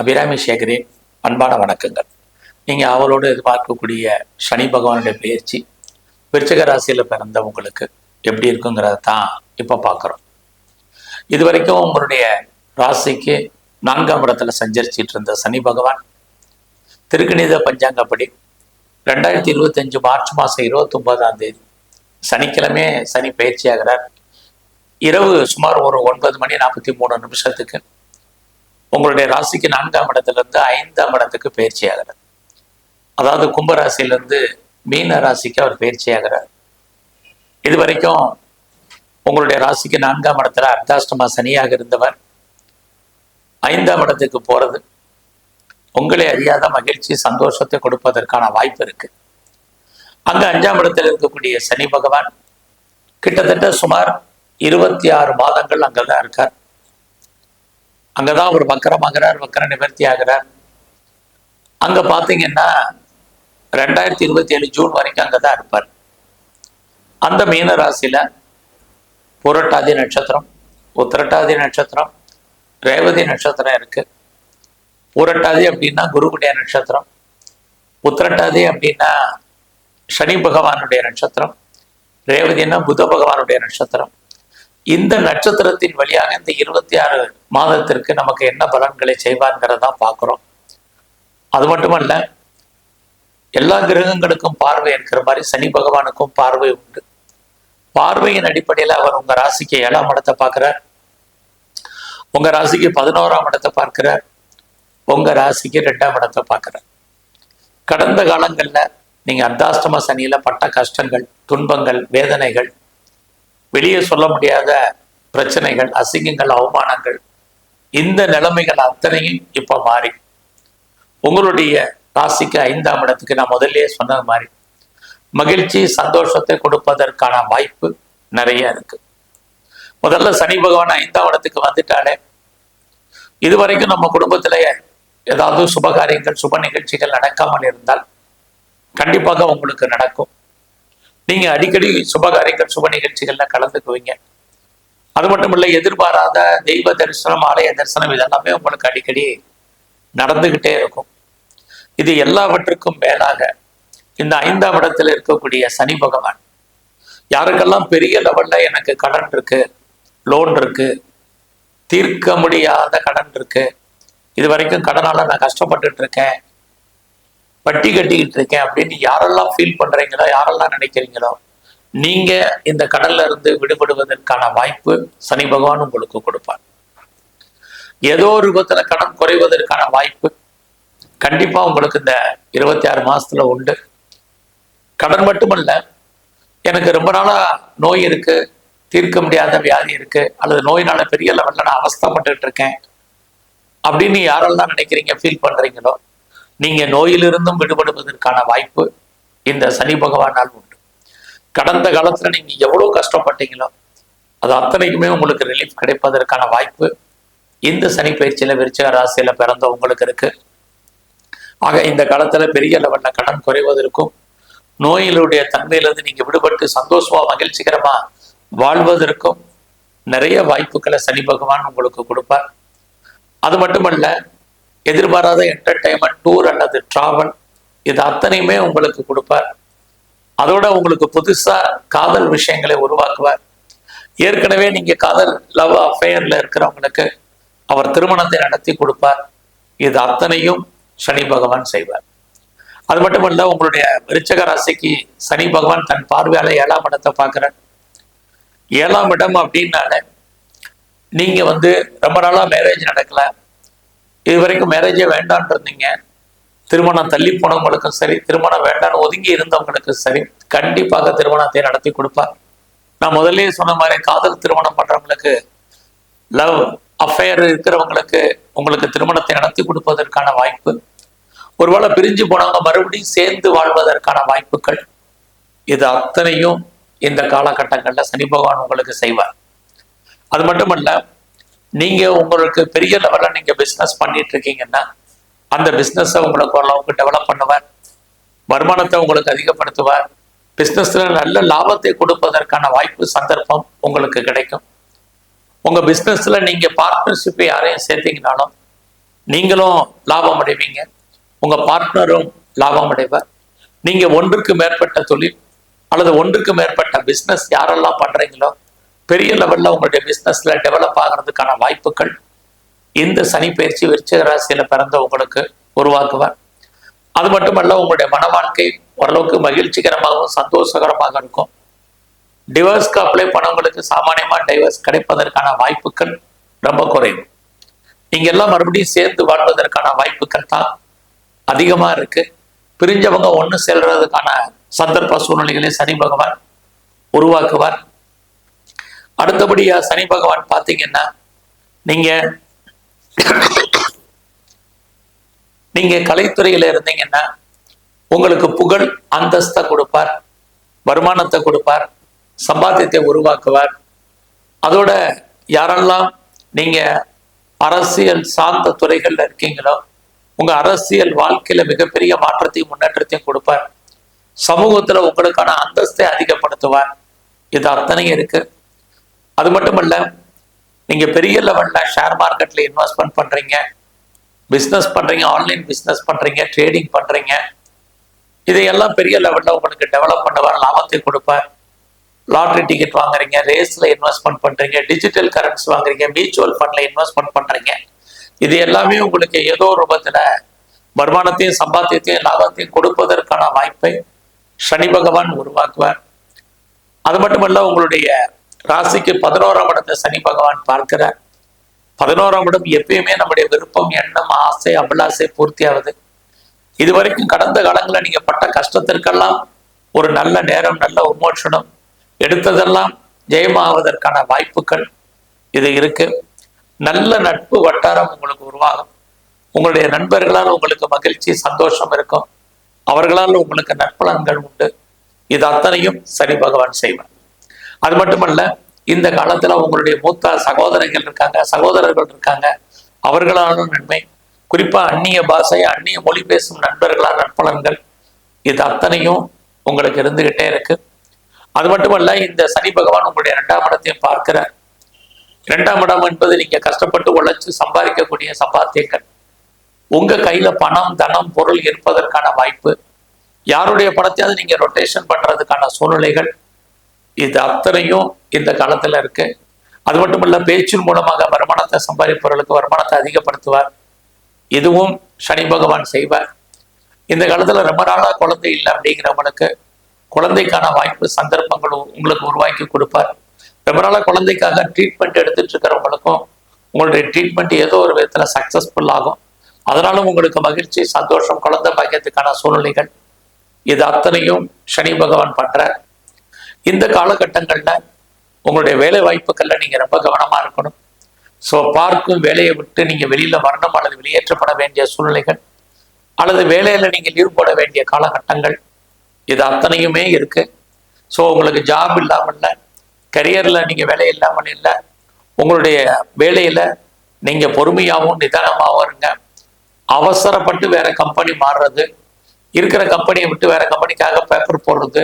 அபிராமி சேகரின் அன்பான வணக்கங்கள். நீங்கள் அவளோடு எதிர்பார்க்கக்கூடிய சனி பகவானுடைய பயிற்சி விருச்சக ராசியில் பிறந்த உங்களுக்கு எப்படி இருக்குங்கிறத தான் இப்போ பார்க்குறோம். இது வரைக்கும் உங்களுடைய ராசிக்கு நான்காம் இடத்துல சஞ்சரிச்சிட்டு இருந்த சனி பகவான் திருக்கணித பஞ்சாங்கப்படி ரெண்டாயிரத்தி இருபத்தஞ்சு மார்ச் மாதம் இருபத்தொம்போதாம் தேதி சனிக்கிழமை சனி பயிற்சியாகிறார். இரவு சுமார் ஒரு ஒன்பது மணி நாற்பத்தி மூணு நிமிஷத்துக்கு உங்களுடைய ராசிக்கு நான்காம் இடத்துலேருந்து ஐந்தாம் இடத்துக்கு பயிற்சி ஆகிறார் அதாவது கும்பராசியிலிருந்து மீன ராசிக்கு அவர் பயிற்சி ஆகிறார் இது வரைக்கும் உங்களுடைய ராசிக்கு நான்காம் இடத்துல அர்த்தாஷ்டமா சனியாக இருந்தவர். ஐந்தாம் இடத்துக்கு போறது உங்களை அறியாத மகிழ்ச்சி சந்தோஷத்தை கொடுப்பதற்கான வாய்ப்பு இருக்கு. அங்க அஞ்சாம் இடத்தில் இருக்கக்கூடிய சனி பகவான் கிட்டத்தட்ட சுமார் இருபத்தி ஆறு மாதங்கள் அங்கதான் இருக்கார். அங்கதான் அவர் வக்கரமாகிறார் வக்கர நிவர்த்தி ஆகிறார். அங்க பாத்தீங்கன்னா ரெண்டாயிரத்தி இருபத்தி ஏழு ஜூன் வரைக்கும் அங்கதான் இருப்பார். அந்த மீன ராசியில புரட்டாதி நட்சத்திரம் உத்திரட்டாதி நட்சத்திரம் ரேவதி நட்சத்திரம் இருக்கு. புரட்டாதி அப்படின்னா குருகுடைய நட்சத்திரம் உத்திரட்டாதி அப்படின்னா சனி பகவானுடைய நட்சத்திரம் ரேவதினா புத பகவானுடைய நட்சத்திரம். இந்த நட்சத்திரத்தின் வழியாக இந்த இருபத்தி ஆறு மாதத்திற்கு நமக்கு என்ன பலன்களை செய்வார்ங்கிறதா பார்க்குறோம். அது மட்டுமல்ல எல்லா கிரகங்களுக்கும் பார்வை இருக்கிற மாதிரி சனி பகவானுக்கும் பார்வை உண்டு. பார்வையின் அடிப்படையில் அவர் உங்க ராசிக்கு ஏழாம் இடத்தை பார்க்குறார். உங்க ராசிக்கு பதினோராம் இடத்தை பார்க்குறார். உங்க ராசிக்கு ரெண்டாம் இடத்தை பார்க்குறார். கடந்த காலங்கள்ல நீங்கள் அர்த்தாஷ்டம சனியில பட்ட கஷ்டங்கள் துன்பங்கள் வேதனைகள் வெளியே சொல்ல முடியாத பிரச்சனைகள் அசிங்கங்கள் அவமானங்கள் இந்த நிலைமைகள் அத்தனையும் இப்போ மாறி. உங்களுடைய ராசிக்கு ஐந்தாம் இடத்துக்கு நான் முதல்லயே சொன்னது மாதிரி மகிழ்ச்சி சந்தோஷத்தை கொடுப்பதற்கான வாய்ப்பு நிறைய இருக்கு. முதல்ல சனி பகவான் ஐந்தாம் இடத்துக்கு வந்துட்டாலே இதுவரைக்கும் நம்ம குடும்பத்துல ஏதாவது சுபகாரியங்கள் சுப நிகழ்ச்சிகள் நடக்காமல் இருந்தால் கண்டிப்பாக உங்களுக்கு நடக்கும். நீங்க அடிக்கடி சுபகாரியங்கள் சுப நிகழ்ச்சிகள்ல கலந்துக்குவீங்க. அது மட்டும் இல்லை எதிர்பாராத தெய்வ தரிசனம் ஆலய தரிசனம் இதெல்லாமே உங்களுக்கு அடிக்கடி நடந்துகிட்டே இருக்கும். இது எல்லாவற்றுக்கும் மேலாக இந்த ஐந்தாம் இடத்துல இருக்கக்கூடிய சனி பகவான் யாருக்கெல்லாம் பெரிய லெவல்ல எனக்கு கடன் இருக்கு லோன் இருக்கு தீர்க்க முடியாத கடன் இருக்கு இது வரைக்கும் கடனால நான் கஷ்டப்பட்டுட்டு இருக்கேன் பட்டி கட்டிக்கிட்டு இருக்கேன் அப்படின்னு யாரெல்லாம் ஃபீல் பண்றீங்களோ யாரெல்லாம் நினைக்கிறீங்களோ நீங்க இந்த கடல்ல இருந்து விடுபடுவதற்கான வாய்ப்பு சனி பகவான் உங்களுக்கு கொடுப்பார். ஏதோ ஒரு விபத்துல கடன் குறைவதற்கான வாய்ப்பு கண்டிப்பா உங்களுக்கு இந்த இருபத்தி ஆறு மாசத்துல உண்டு. கடன் மட்டுமல்ல எனக்கு ரொம்ப நாளா நோய் இருக்கு தீர்க்க முடியாத வியாதி இருக்கு அல்லது நோயினால பெரிய லெவல்ல நான் அவஸ்தப்பட்டுட்டு இருக்கேன் அப்படின்னு யாரெல்லாம் நினைக்கிறீங்க ஃபீல் பண்றீங்களோ நீங்க நோயிலிருந்தும் விடுபடுவதற்கான வாய்ப்பு இந்த சனி பகவானால் உண்டு. கடந்த காலத்துல நீங்க எவ்வளவு கஷ்டப்பட்டீங்களோ அது அத்தனைக்குமே உங்களுக்கு ரிலீஃப் கிடைப்பதற்கான வாய்ப்பு. இந்த சனி பயிற்சியில விருச்சக ராசியில பிறந்த உங்களுக்கு இருக்கு. ஆக இந்த காலத்துல பெரிய லெவல்ல கடன் குறைவதற்கும் நோயிலுடைய தன்மையிலிருந்து நீங்க விடுபட்டு சந்தோஷமா மகிழ்ச்சிகரமா வாழ்வதற்கும் நிறைய வாய்ப்புகளை சனி பகவான் உங்களுக்கு கொடுப்பார். அது மட்டுமல்ல எதிர்பாராத என்டர்டைன்மெண்ட் டூர் அல்லது டிராவல் இது அத்தனையுமே உங்களுக்கு கொடுப்பார். அதோட உங்களுக்கு புதுசா காதல் விஷயங்களை உருவாக்குவார். ஏற்கனவே நீங்க காதல் லவ் அஃபேர்ல இருக்கிறவங்களுக்கு அவர் திருமணத்தை நடத்தி கொடுப்பார். இது அத்தனையும் சனி பகவான் செய்வார். அது மட்டுமல்ல உங்களுடைய விருச்சக ராசிக்கு சனி பகவான் தன் பார்வையால ஏழாம் இடத்தை பார்க்கிறார். ஏழாம் இடம் அப்படின்னால நீங்க வந்து ரொம்ப நாளா மேரேஜ் நடக்கல. இது வரைக்கும் மேரேஜே வேண்டான் இருந்தீங்க. திருமணம் தள்ளி போனவங்களுக்கும் சரி திருமணம் வேண்டாம்னு ஒதுங்கி இருந்தவங்களுக்கும் சரி கண்டிப்பாக திருமணத்தை நடத்தி கொடுப்பார்? நான் முதல்லயே சொன்ன மாதிரி காதல் திருமணம் பண்றவங்களுக்கு லவ் அஃபேர் இருக்கிறவங்களுக்கு உங்களுக்கு திருமணத்தை நடத்தி கொடுப்பதற்கான வாய்ப்பு. ஒருவேளை பிரிஞ்சு போனவங்க மறுபடியும் சேர்ந்து வாழ்வதற்கான வாய்ப்புகள். இது அத்தனையும் இந்த காலகட்டங்களில் சனி பகவான் உங்களுக்கு செய்வார். அது மட்டுமல்ல நீங்க உங்களுக்கு பெரிய லெவலில் நீங்க பிஸ்னஸ் பண்ணிட்டு இருக்கீங்கன்னா அந்த பிஸ்னஸை உங்களுக்கு ஓரளவுக்கு டெவலப் பண்ணுவார். வருமானத்தை உங்களுக்கு அதிகப்படுத்துவார். பிஸ்னஸில் நல்ல லாபத்தை கொடுப்பதற்கான வாய்ப்பு சந்தர்ப்பம் உங்களுக்கு கிடைக்கும். உங்க பிஸ்னஸில் நீங்க பார்ட்னர்ஷிப் யாரையும் சேர்த்தீங்கனாலும் நீங்களும் லாபம் அடைவீங்க. உங்க பார்ட்னரும் லாபம் அடைவார். நீங்க ஒன்றுக்கு மேற்பட்ட தொழில் அல்லது ஒன்றுக்கு மேற்பட்ட பிஸ்னஸ் யாரெல்லாம் பண்றீங்களோ பெரிய லெவலில் உங்களுடைய பிஸ்னஸில் டெவலப் ஆகிறதுக்கான வாய்ப்புகள் இந்த சனி பயிற்சி விருச்சிக ராசியில் பிறந்த உங்களுக்கு உருவாக்குவார். அது மட்டுமல்ல உங்களுடைய மன வாழ்க்கை ஓரளவுக்கு மகிழ்ச்சிகரமாகவும் சந்தோஷகரமாக இருக்கும். டிவோர்ஸ்க்கு அப்ளை பண்ணவங்களுக்கு சாமானியமாக டைவர்ஸ் கிடைப்பதற்கான வாய்ப்புகள் ரொம்ப குறைவு. நீங்க எல்லாம் மறுபடியும் சேர்ந்து வாழ்வதற்கான வாய்ப்புகள் தான் அதிகமாக இருக்கு. பிரிஞ்சவங்க ஒன்று செல்றதுக்கான சந்தர்ப்ப சூழ்நிலைகளை சனி பகவான் உருவாக்குவார். அடுத்தபடியா சனி பகவான் பார்த்தீங்கன்னா நீங்க நீங்க கலைத்துறையில இருந்தீங்கன்னா உங்களுக்கு புகழ் அந்தஸ்தை கொடுப்பார் வருமானத்தை கொடுப்பார் சம்பாத்தியத்தை உருவாக்குவார். அதோட யாரெல்லாம் நீங்க அரசியல் சார்ந்த துறைகள்ல இருக்கீங்களோ உங்க அரசியல் வாழ்க்கையில மிகப்பெரிய மாற்றத்தையும் முன்னேற்றத்தையும் கொடுப்பார். சமூகத்துல உங்களுக்கான அந்தஸ்தை அதிகப்படுத்துவார். இது அத்தனையும் இருக்கு. அது மட்டும் இல்ல நீங்க பெரிய லெவல்ல ஷேர் மார்க்கெட்ல இன்வெஸ்ட்மெண்ட் பண்றீங்க பிஸ்னஸ் பண்றீங்க ஆன்லைன் பிஸ்னஸ் பண்றீங்க ட்ரேடிங் பண்றீங்க இதையெல்லாம் பெரிய லெவல்ல உங்களுக்கு டெவலப் பண்ணுவார் லாபத்தை கொடுப்பார். லாட்ரி டிக்கெட் வாங்குறீங்க ரேஸ்ல இன்வெஸ்ட்மெண்ட் பண்றீங்க டிஜிட்டல் கரன்சி வாங்குறீங்க மியூச்சுவல் ஃபண்ட்ல இன்வெஸ்ட்மெண்ட் பண்றீங்க. இது எல்லாமே உங்களுக்கு ஏதோ ஒரு வருமானத்தையும் சம்பாத்தியத்தையும் லாபத்தையும் கொடுப்பதற்கான வாய்ப்பை சனி பகவான் உருவாக்குவார். அது மட்டுமல்ல உங்களுடைய ராசிக்கு பதினோராம் இடத்தை சனி பகவான் பார்க்கிறார். பதினோராம் இடம் எப்பயுமே நம்முடைய விருப்பம் எண்ணம் ஆசை அபிலாசை பூர்த்தி ஆகுது. இது வரைக்கும் கடந்த காலங்களில் நீங்க பட்ட கஷ்டத்திற்கெல்லாம் ஒரு நல்ல நேரம் நல்ல உமோஷனம் எடுத்ததெல்லாம் ஜெயமாவதற்கான வாய்ப்புகள் இது இருக்கு. நல்ல நட்பு வட்டாரம் உங்களுக்கு உருவாகும். உங்களுடைய நண்பர்களால் உங்களுக்கு மகிழ்ச்சி சந்தோஷம் இருக்கும். அவர்களால் உங்களுக்கு நற்பலன்கள் உண்டு. இது அத்தனையும் சனி பகவான் செய்வார். அது மட்டுமல்ல இந்த காலத்துல உங்களுடைய மூத்த சகோதரர்கள் இருக்காங்க சகோதரர்கள் இருக்காங்க. அவர்களான நன்மை. குறிப்பா அந்நிய பாஷை அந்நிய மொழி பேசும் நண்பர்களால் நட்பலன்கள் இது அத்தனையும் உங்களுக்கு இருந்துகிட்டே இருக்கு. அது மட்டுமல்ல இந்த சனி பகவான் உங்களுடைய இரண்டாம் இடத்தையும் பார்க்கிறார். இரண்டாம் இடம் என்பது நீங்க கஷ்டப்பட்டு உழைச்சு சம்பாதிக்கக்கூடிய சம்பாத்தியங்கள். உங்க கையில பணம் தனம் பொருள் இருப்பதற்கான வாய்ப்பு. யாருடைய பணத்தையாவது நீங்க ரொட்டேஷன் பண்றதுக்கான சூழ்நிலைகள் இது அத்தனையும் இந்த காலத்துல இருக்கு. அது மட்டுமல்ல பேச்சின் மூலமாக வருமானத்தை சம்பாதிப்பவர்களுக்கு வருமானத்தை அதிகப்படுத்துவார். இதுவும் சனி பகவான் செய்வார். இந்த காலத்துல ரொம்ப நாளா குழந்தை இல்லை அப்படிங்கிறவங்களுக்கு குழந்தைக்கான வாய்ப்பு சந்தர்ப்பங்கள் உங்களுக்கு உருவாக்கி கொடுப்பார். ரொம்ப நாளா குழந்தைக்காக ட்ரீட்மெண்ட் எடுத்துட்டு இருக்கிறவங்களுக்கும் உங்களுடைய ட்ரீட்மெண்ட் ஏதோ ஒரு விதத்துல சக்சஸ்ஃபுல் ஆகும். அதனாலும் உங்களுக்கு மகிழ்ச்சி சந்தோஷம் குழந்தை பாக்கியத்துக்கான சூழ்நிலைகள். இது அத்தனையும் சனி பகவான் பண்றார். இந்த காலகட்டங்களில் உங்களுடைய வேலை வாய்ப்புகளில் நீங்கள் ரொம்ப கவனமாக இருக்கணும். ஸோ பார்க்கும் வேலையை விட்டு நீங்கள் வெளியில் வரணும் அல்லது வெளியேற்றப்பட வேண்டிய சூழ்நிலைகள் அல்லது வேலையில் நீங்கள் லீவ் போட வேண்டிய காலகட்டங்கள் இது அத்தனையுமே இருக்குது ஸோ உங்களுக்கு ஜாப் இல்லாமல் இல்லை கரியரில் நீங்கள் வேலை இல்லாமல் இல்லை உங்களுடைய வேலையில் நீங்கள் பொறுமையாகவும் நிதானமாகவும் இருங்க. அவசரப்பட்டு வேற கம்பெனி மாறுறது இருக்கிற கம்பெனியை விட்டு வேற கம்பெனிக்காக பேப்பர் போடுறது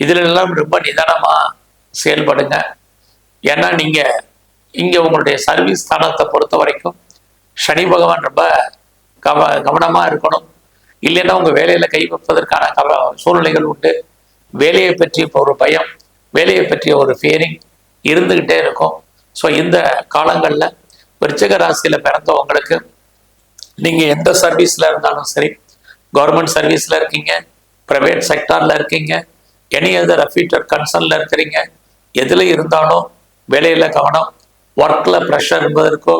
இதுல எல்லாம் ரொம்ப நிதானமா செயல்படுங்க. ஏன்னா நீங்க இங்க உங்களுடைய சர்வீஸ் ஸ்தானத்தை பொறுத்த வரைக்கும் சனி பகவான் ரொம்ப கவ கவனமா இருக்கணும். இல்லைன்னா உங்க வேலையில கை வைப்பதற்கான கவ சூழ்நிலைகள் உண்டு. வேலையை பற்றிய ஒரு பயம் வேலையை பற்றிய ஒரு ஃபியரிங் இருந்துகிட்டே இருக்கும். ஸோ இந்த காலங்களில் விருச்சக ராசியில் பிறந்தவங்களுக்கு நீங்கள் எந்த சர்வீஸில் இருந்தாலும் சரி கவர்மெண்ட் சர்வீஸில் இருக்கீங்க ப்ரைவேட் செக்டாரில் இருக்கீங்க எனி அதர் அஃபீட்டர் கன்சர்ன்ல இருக்கிறீங்க? எதுல இருந்தாலும் வேலையில கவனம். ஒர்க்கில் ப்ரெஷர் என்பதற்கோ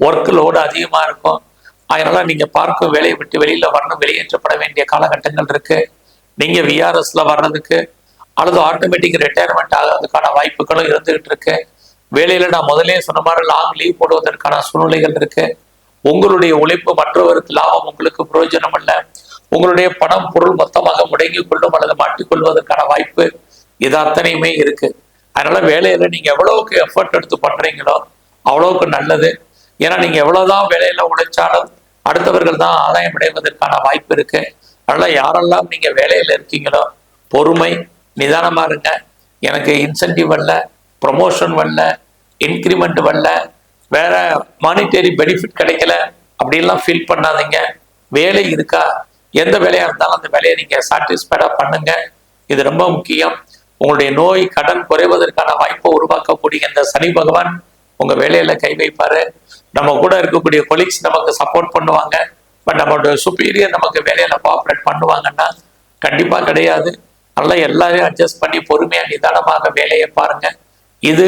ஒர்க் லோடு அதிகமா இருக்கும். அதனால் நீங்கள் பார்க்கும் வேலையை விட்டு வெளியில வரணும். வெளியேற்றப்பட வேண்டிய காலகட்டங்கள் இருக்கு. நீங்க விஆர்எஸ்ல வர்றதுக்கு அல்லது ஆட்டோமேட்டிக் ரிட்டையர்மெண்ட் ஆகிறதுக்கான வாய்ப்புகளும் இருந்துகிட்டு இருக்கு. வேலையில் நான் முதலே சொன்ன மாதிரி லாங் லீவ் போடுவதற்கான சூழ்நிலைகள் இருக்கு. உங்களுடைய உழைப்பு மற்றவருக்கு லாபம் உங்களுக்கு பிரயோஜனம் அல்ல உங்களுடைய பணம் பொருள் மொத்தமாக முடங்கிக் கொள்ளும் அல்லது மாட்டிக்கொள்வதற்கான வாய்ப்பு இது அத்தனையுமே இருக்கு. அதனால வேலையில நீங்க எவ்வளவுக்கு எஃபர்ட் எடுத்து பண்றீங்களோ அவ்வளவுக்கு நல்லது. ஏன்னா நீங்க எவ்வளவுதான் வேலையில உழைச்சாலும் அடுத்தவர்கள் தான் ஆதாயம் அடைவதற்கான வாய்ப்பு இருக்கு. அதனால யாரெல்லாம் நீங்க வேலையில இருக்கீங்களோ பொறுமை நிதானமாக இருங்க. எனக்கு இன்சென்டிவ் வரல ப்ரொமோஷன் வரல இன்க்ரிமெண்ட் வரல வேற மானிட்டரி பெனிஃபிட் கிடைக்கல அப்படின்லாம் ஃபீல் பண்ணாதீங்க. வேலை இருக்கா? எந்த வேலையாக இருந்தாலும் அந்த வேலையை நீங்கள் சாட்டிஸ்ஃபைடாக பண்ணுங்க. இது ரொம்ப முக்கியம். உங்களுடைய நோய் கடன் குறைவதற்கான வாய்ப்பை உருவாக்கக்கூடிய இந்த சனி பகவான் உங்க வேலையில கை வைப்பாரு. நம்ம கூட இருக்கக்கூடிய கொலீக்ஸ் நமக்கு சப்போர்ட் பண்ணுவாங்க. பட் நம்மளுடைய சுப்பீரியர் நமக்கு வேலையில கோஆப்ரேட் பண்ணுவாங்கன்னா கண்டிப்பா கிடையாது. நல்லா எல்லாரையும் அட்ஜஸ்ட் பண்ணி பொறுமையா நிதானமாக வேலையை பாருங்க. இது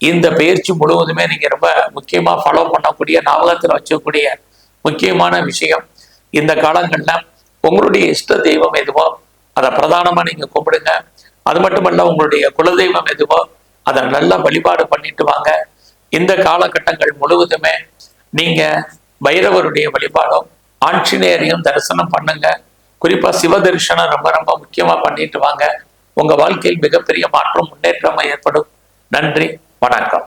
இந்த பயிற்சி முழுவதுமே நீங்க ரொம்ப முக்கியமா ஃபாலோ பண்ணக்கூடிய ஞாபகத்துல வச்சக்கூடிய முக்கியமான விஷயம். இந்த காலங்கள்ல உங்களுடைய இஷ்ட தெய்வம் எதுவோ அதை பிரதானமாக நீங்கள் கும்பிடுங்க. அது மட்டுமல்ல உங்களுடைய குலதெய்வம் எதுவோ அதை நல்லா வழிபாடு பண்ணிட்டு வாங்க. இந்த காலகட்டங்கள் முழுவதுமே நீங்க பைரவருடைய வழிபாடும் ஆஞ்சநேயரையும் தரிசனம் பண்ணுங்க. குறிப்பா சிவ தரிசனம் ரொம்ப ரொம்ப முக்கியமா பண்ணிட்டு வாங்க. உங்க வாழ்க்கையில் மிகப்பெரிய மாற்றம் முன்னேற்றம் ஏற்படும். நன்றி வணக்கம்.